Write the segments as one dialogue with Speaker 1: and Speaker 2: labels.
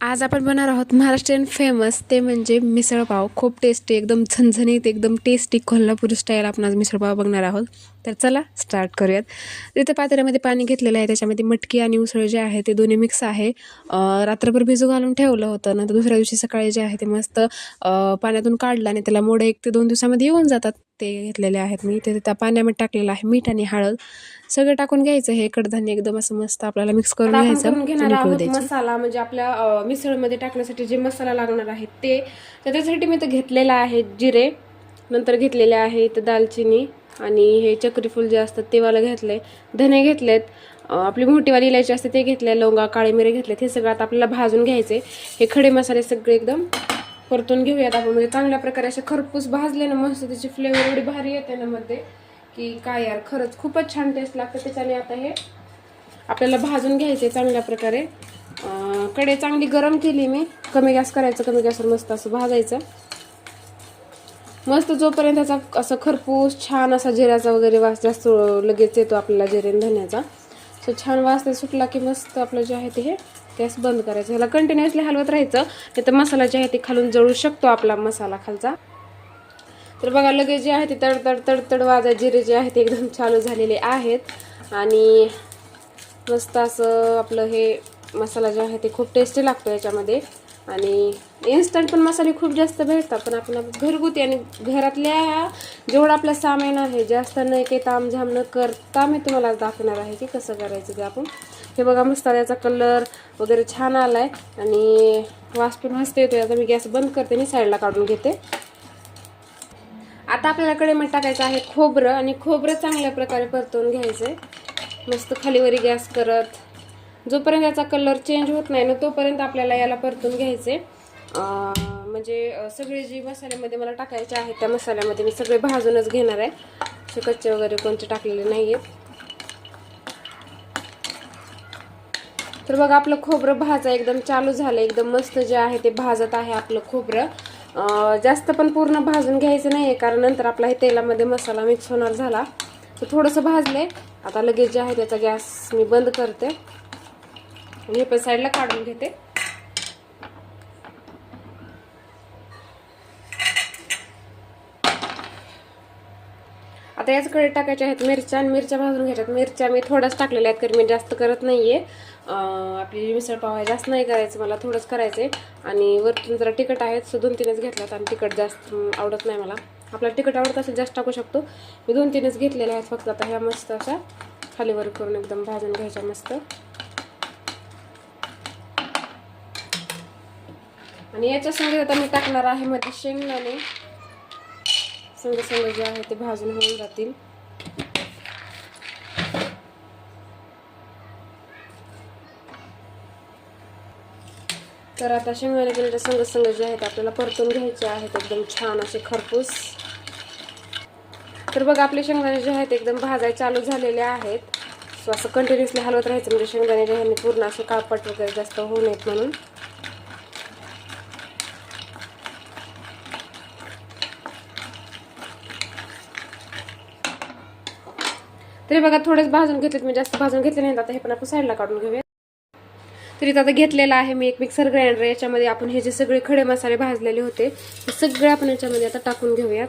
Speaker 1: आज आपण बनणार आहोत महाराष्ट्रीयन फेमस ते म्हणजे मिसळपाव खूप टेस्टी एकदम झणझणीत एकदम टेस्टी कोल्हापूर स्टाईल आपण आज मिसळपाव बघणार आहोत. तर चला स्टार्ट करूयात. तिथे पातेल्यामध्ये पाणी घेतलेलं आहे त्याच्यामध्ये मटकी आणि उसळ जे आहे ते दोन्ही मिक्स आहे. रात्रभर भिजू घालून ठेवलं होतं नंतर दुसऱ्या दिवशी सकाळी जे आहे ते मस्त पाण्यातून काढलं आणि त्याला मोडं एक ते दोन दिवसामध्ये येऊन जातात. ते घेतलेले आहेत. मी ते त्या पाण्यामध्ये टाकलेलं आहे. मीठ आणि हळद सगळं टाकून घ्यायचं. हे कडधान्य एकदम असं मस्त आपल्याला मिक्स करून घ्यायचं.
Speaker 2: मसाला म्हणजे आपल्या मिसळमध्ये टाकण्यासाठी जे मसाला लागणार आहे ते तर त्याच्यासाठी मी तर घेतलेला आहे जिरे नंतर घेतलेले आहे इथं दालचिनी आणि हे चक्री फूल जे असतात ते वाला घेतले धने घेतलेत आपली मोठीवाली इलायची असते ते घेतले लवंगा काळे मिरे घेतलेत हे सगळं आता आपल्याला भाजून घ्यायचे. हे खडे मसाले सगळे एकदम परतून घेऊयात आपण. म्हणजे चांगल्या प्रकारे असे खरपूस भाजले ना मस्त त्याची फ्लेवर एवढी भारी येते ना मध्ये की काय यार खरंच खूपच छान टेस्ट लागतं त्याच्याने. आता हे आपल्याला भाजून घ्यायचे चांगल्या प्रकारे. कडे चांगली गरम केली मी. कमी गॅस करायचं कमी गॅसवर मस्त असं भाजायचं. मस्त जोपर्यंत त्याचा असं खरपूस छान असा जिऱ्याचा वगैरे वास जास्त लगेच येतो आपल्याला जिरेन आणि धन्याचा. सो छान वास ते सुटला की मस्त आपलं जे आहे ते हे गॅस बंद करायचं. ह्याला कंटिन्युअसली हलवत राहायचं. नाही तर मसाला जे आहे ते खालून जळू शकतो आपला मसाला खालचा. तर बघा लगेच जे आहे ते तडतड तडतड वाजा जिरे जे आहे ते एकदम चालू झालेले आहेत. आणि मस्त असं आपलं हे मसाला जे आहे ते खूप टेस्टी लागतो याच्यामध्ये. आणि इन्स्टंट पण मसाले खूप जास्त भेटतात पण आपण आपलं घरगुती आणि घरातल्या जेवढं आपलं सामान आहे जास्त न काही तामझाम न करता मी तुम्हाला दाखवणार आहे की कसं करायचं ते आपण. हे बघा मसाल्याचा कलर वगैरे छान आला आहे आणि वास पण मस्त येतो आता मी गॅस बंद करते आणि साईडला काढून घेते. आता आपल्याकडे मग टाकायचं आहे खोबरं आणि खोबरं चांगल्या प्रकारे परतवून आहे मस्त खालीवरी गॅस करत. जोपर्यंत याचा कलर चेंज होत नाही ना तोपर्यंत आपल्याला याला परतून घ्यायचे. म्हणजे सगळे जी मसाल्यामध्ये मला टाकायचे आहेत त्या मसाल्यामध्ये मी सगळे भाजूनच घेणार आहे. असे कच्चे वगैरे कोणते टाकलेले नाही आहेत तर बघा आपलं खोबरं भाजा एकदम चालू झालं. एकदम मस्त जे आहे ते भाजत आहे आपलं खोबरं. जास्त पण पूर्ण भाजून घ्यायचं नाही आहे कारण नंतर आपला हे तेलामध्ये मसाला मिक्स होणार झाला. तर थोडंसं भाजले आता लगेच जे आहे त्याचा गॅस मी बंद करते. हे पण साईडला काढून घेते. आता याचकडे टाकायच्या आहेत मिरच्या आणि मिरच्या भाजून घ्यायच्यात. मिरच्या मी थोड्याच टाकलेल्या आहेत कारण मी जास्त करत नाही आहे आपली जी आहे जास्त नाही करायचं मला थोडंच करायचं आहे आणि वरतून जरा तिखट आहेत सो दोन तीनच घेतल्यात आणि तिखट जास्त आवडत नाही मला. आपल्याला तिखट आवडत असेल जास्त टाकू शकतो. मी दोन तीनच घेतलेल्या आहेत फक्त आता ह्या मस्त अशा खालीवर करून एकदम भाजून घ्यायच्या मस्त. आणि याच्या संगे आता मी टाकणार आहे मध्ये शेंगदाणे. संग संग जे आहे ते भाजून होऊन जातील. तर आता शेंगदाणे गेल्याच्या संग संग जे आहेत आपल्याला परतून घ्यायचे आहेत एकदम छान असे खरपूस. तर बघा आपले शेंगदाणे जे आहेत एकदम भाजाय चालू झालेले आहेत. सो असं कंटिन्युअसली हलवत राहायचं म्हणजे शेंगदाणे जे आहे पूर्ण असे कापट वगैरे जास्त होऊ नयेत म्हणून. तरी बघा थोडेच भाजून घेतलेत मी जास्त भाजून घेतले नाही. आता हे पण आपण साईडला काढून घेऊया. तरी आता घेतलेला आहे मी एक मिक्सर ग्राइंडर याच्यामध्ये आपण हे जे सगळे खडे मसाले भाजलेले होते हे सगळे आपण याच्यामध्ये आता टाकून घेऊयात.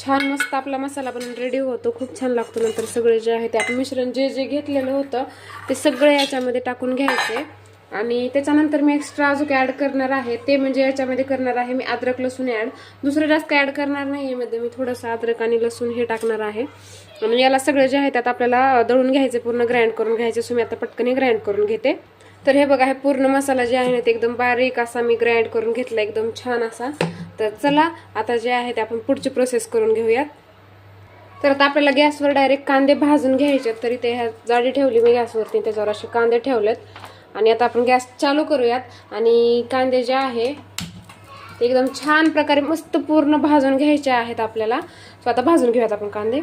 Speaker 2: छान मस्त आपला मसाला पण रेडी होतो. खूप छान लागतो नंतर सगळे जे आहे ते. आपण मिश्रण जे जे घेतलेलं होतं ते सगळे याच्यामध्ये टाकून घ्यायचे. आणि त्याच्यानंतर मी एक्स्ट्रा अजून ॲड करणार आहे ते म्हणजे याच्यामध्ये करणार आहे मी अद्रक लसूण ॲड दुसरं जास्त ॲड करणार नाही यामध्ये मी थोडंसं अद्रक आणि लसूण हे टाकणार आहे. आणि याला सगळं जे आहे त्यात आपल्याला दळून घ्यायचे पूर्ण ग्राइंड करून घ्यायचे सो मी आता पटकन ग्राइंड करून घेते. तर हे बघा हे पूर्ण मसाला जे आहे ना ते एकदम बारीक असा मी ग्राइंड करून घेतला एकदम छान असा. तर चला आता जे आहे ते आपण पुढची प्रोसेस करून घेऊयात. तर आता आपल्याला गॅसवर डायरेक्ट कांदे भाजून घ्यायचे तरी ते ह्या जाडी ठेवली मी गॅसवरती त्याच्यावर असे कांदे ठेवलेत. आणि आता आपण गॅस चालू करूयात. आणि कांदे जे आहे ते एकदम छान प्रकारे मस्त पूर्ण भाजून घ्यायचे आहेत आपल्याला. सो आता भाजून घेऊयात आपण कांदे.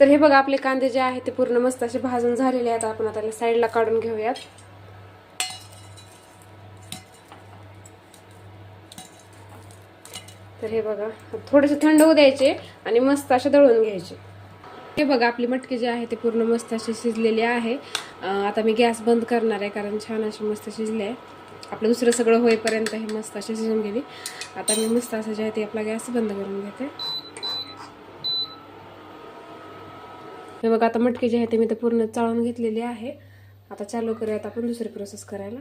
Speaker 2: तर हे बघा आपले कांदे जे आहे ते पूर्ण मस्त असे भाजून झालेले आहेत. आपण आता साईडला काढून घेऊयात. तर हे बघा थोडेसे थंड होऊ द्यायचे आणि मस्त असे दळून घ्यायचे. हे बघा आपली मटकी जी आहे ते पूर्ण मस्त अशी शिजलेली आहे. आता मी गॅस बंद करणार आहे कारण छान अशी मस्त शिजले आहे. आपलं दुसरं सगळं होईपर्यंत हे मस्त अशी शिजून गेली. आता मी मस्त असं जे आहे ते आपला गॅस बंद करून घेते. हे बघा आता मटकी जे आहे ते मी तर पूर्ण चाळून घेतलेली आहे. आता चालू करूयात आपण दुसरी प्रोसेस करायला.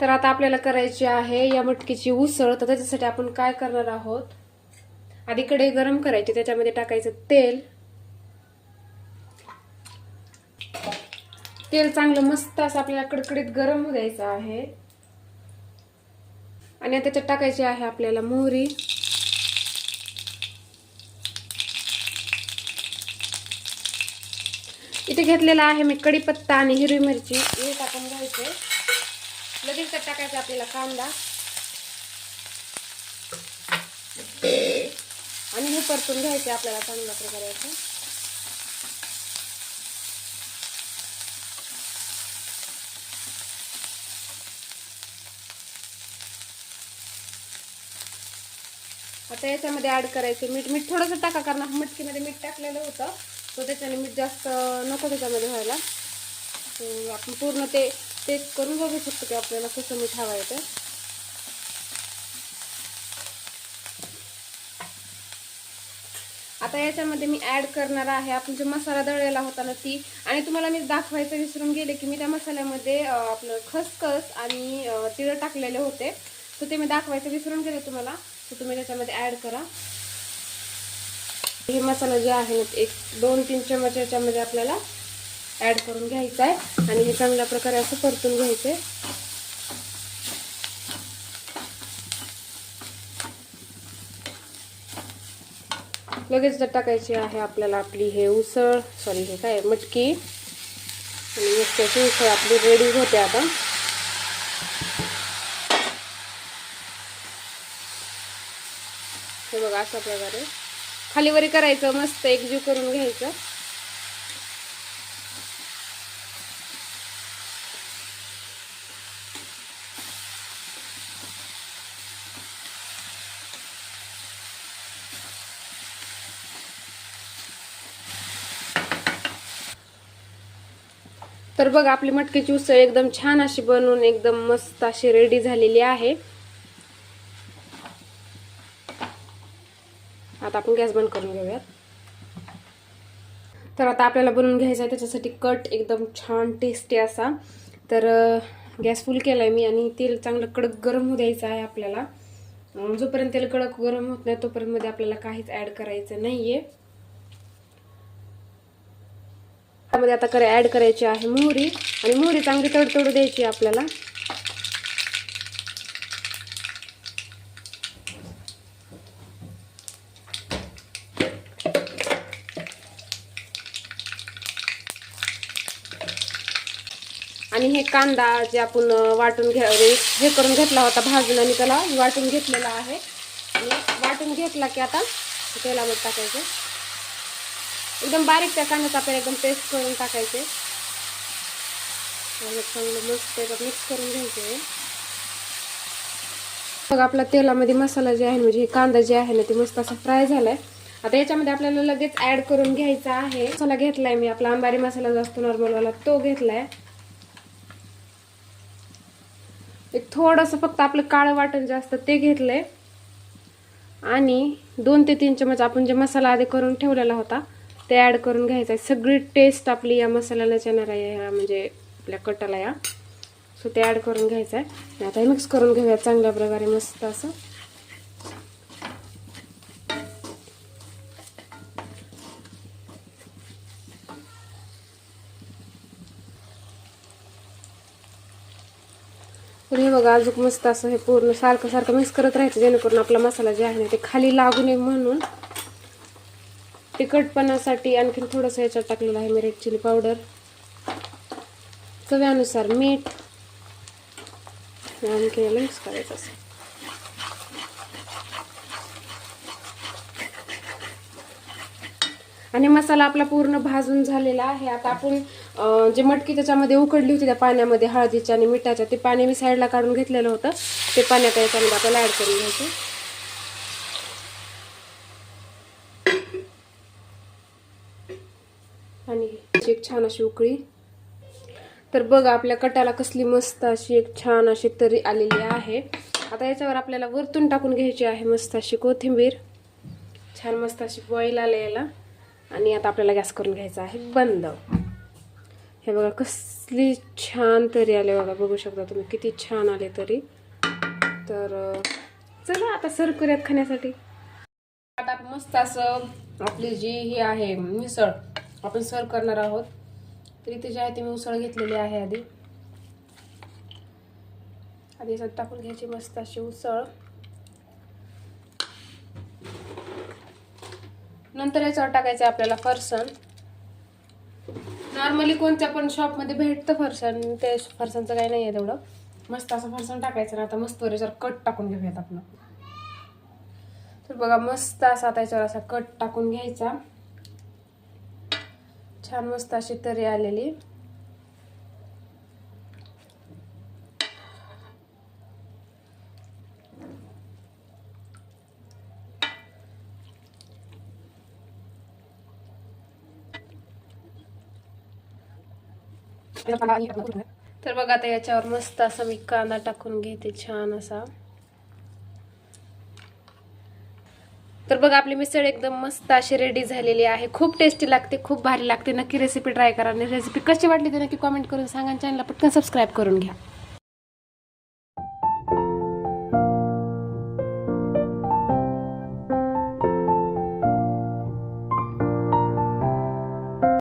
Speaker 2: तर आता आपल्याला करायची आहे या मटकीची उसळ. तर त्याच्यासाठी आपण काय करणार आहोत? आधी कडे गरम करायची त्याच्यामध्ये टाकायचं तेल. तेल चांगलं मस्त असं आपल्याला कडकडीत गरम होऊ द्यायचं आहे. आणि त्याच्यात टाकायची आहे आपल्याला मोहरी. इथे घेतलेला आहे मी कढीपत्ता आणि हिरवी मिरची. हे टाकून घ्यायचे. लगेच त्यात टाकायचा आपल्याला कांदा. आणि हे परतून घ्यायचे आपल्याला चांगल्या प्रकारे असं. आता याच्यामध्ये ऍड करायचे मीठ. मीठ थोडंसं टाका कारण मटकीमध्ये मीठ टाकलेलं होतं. तो त्याच्याने मीठ जास्त नको त्याच्यामध्ये व्हायला. तर आपण पूर्ण ते चेक करून बघू शकतो की आपल्याला कसं मीठ हवं आहे ते आता याच्यामध्ये मी ॲड करणार आहे. आपण जो मसाला दळलेला होता ना ती आणि तुम्हाला मी दाखवायचं विसरून गेले की मी त्या मसाल्यामध्ये आपलं खसखस आणि तिळं टाकलेले होते. तर ते मी दाखवायचं विसरून गेले तुम्हाला. तर तुम्ही त्याच्यामध्ये ॲड करा. हे मसाला जे आहे ना एक दोन तीन चमच याच्यामध्ये आपल्याला ॲड करून घ्यायचा आहे. आणि हे चांगल्या प्रकारे असं परतून घ्यायचं आहे. लगेच जर टाकायची आहे आपल्याला आपली हे उसळ सॉरी हे काय मटकी. आणि मस्त उसळ आपली रेडी होते आता. हे बघा अशा प्रकारे. खाली वरी करायचं मस्त एकजीव करून घ्यायचं. तर बघ आपली मटकीची उसळ एकदम छान अशी बनवून एकदम मस्त अशी रेडी झालेली आहे. आता आपण गॅस बंद करून घेऊयात. तर आता आपल्याला बनवून घ्यायचं आहे त्याच्यासाठी कट एकदम छान टेस्टी असा. तर गॅस फुल केला आहे मी आणि तेल चांगलं कडक गरम होऊ द्यायचं आहे आपल्याला. जोपर्यंत तेल कडक गरम होत नाही तोपर्यंत मध्ये आपल्याला काहीच ॲड करायचं नाही आहे त्यामध्ये आता करे ॲड करायची आहे मोहरी. आणि मोहरी चांगली तडतडू द्यायची आहे आपल्याला आणि हे कांदा जे आपण वाटून घ्या म्हणजे हे करून घेतला होता भाजून आणि त्याला वाटून घेतलेला आहे. आणि वाटून घेतला की आता तेलामध्ये टाकायचे. एकदम बारीक त्या कांद्याचा आपल्याला एकदम पेस्ट करून टाकायचे. चांगलं मस्त मिक्स करून घ्यायचे. मग आपला तेलामध्ये मसाला जे आहे म्हणजे हे कांदा जे आहे ना ते मस्त असा फ्राय झालाय. आता याच्यामध्ये आपल्याला लगेच ऍड करून घ्यायचा आहे. मसाला घेतलाय मी आपला अंबारी मसाला जो असतो नॉर्मलवाला तो घेतलाय. एक थोडंसं फक्त आपलं काळं वाटण जे असतं ते घेतलंय. आणि दोन ते तीन चमच आपण जे मसाला आधी करून ठेवलेला होता ते ॲड करून घ्यायचं आहे. सगळी टेस्ट आपली या मसाल्यालाच येणार आहे ह्या म्हणजे आपल्या कटाला या. सो ते ॲड करून घ्यायचं आहे. आता मिक्स करून घेऊया चांगल्या प्रकारे मस्त असं. तर हे बघा अजून मस्त असं हे पूर्ण सारखं सारखं मिक्स करत राहायचं जेणेकरून आपला मसाला जे आहे ना ते खाली लागू नये म्हणून. तिखटपणासाठी आणखीन थोडंसं याच्यात टाकलेलं आहे मी रेड चिली पावडर चव्यानुसार मीठ. आणखी याला मिक्स करायचं असं. आणि मसाला आपला पूर्ण भाजून झालेला आहे. आता आपण जे मटकी त्याच्यामध्ये उकडली होती त्या पाण्यामध्ये हळदीच्या आणि मिठाच्या ते पाणी मी साईडला काढून घेतलेलं होतं. ते पाण्यात याच्यामध्ये आपल्याला ॲड करून घ्यायचं. आणि एक छान अशी उकळी. तर बघा आपल्या कटाला कसली मस्त अशी एक छान अशी तरी आलेली आहे. आता याच्यावर आपल्याला वरतून टाकून घ्यायची आहे मस्त अशी कोथिंबीर. छान मस्त अशी बॉईल आले याला. आणि आता आपल्याला गॅस करून घ्यायचा आहे बंद. हे बघा कसली छान तरी आले बघा बघू शकता तुम्ही किती छान आले तरी. तर चला आता सर्व करूयात खाण्यासाठी. आता मस्त असं आपली जी ही आहे मिसळ आपण सर्व करणार आहोत. तरी इथे जी आहे ती मी उसळ घेतलेली आहे आधी. आधी याच्यात टाकून घ्यायची मस्त अशी उसळ. नंतर याच्यावर टाकायचं आहे आपल्याला फरसण नॉर्मली कोणत्या पण शॉपमध्ये भेटतं फरसण ते फरसाणचं काही नाही आहे तेवढं. मस्त असं फरसन टाकायचं ना आता मस्त याच्यावर कट टाकून घेऊयात आपण. तर बघा मस्त असा आता याच्यावर असा कट टाकून घ्यायचा. छान मस्त अशी तरी आलेली. तर बघा आता याच्यावर मस्त असा मी कांदा टाकून घेते छान असा. तर बघा आपली मिसळ एकदम मस्त अशी रेडी झालेली आहे. खूप टेस्टी लागते खूप भारी लागते. नक्की रेसिपी ट्राय करा. आणि रेसिपी कशी वाटली ते नक्की कॉमेंट करून सांगा चॅनलला पटकन सबस्क्राईब करून घ्या.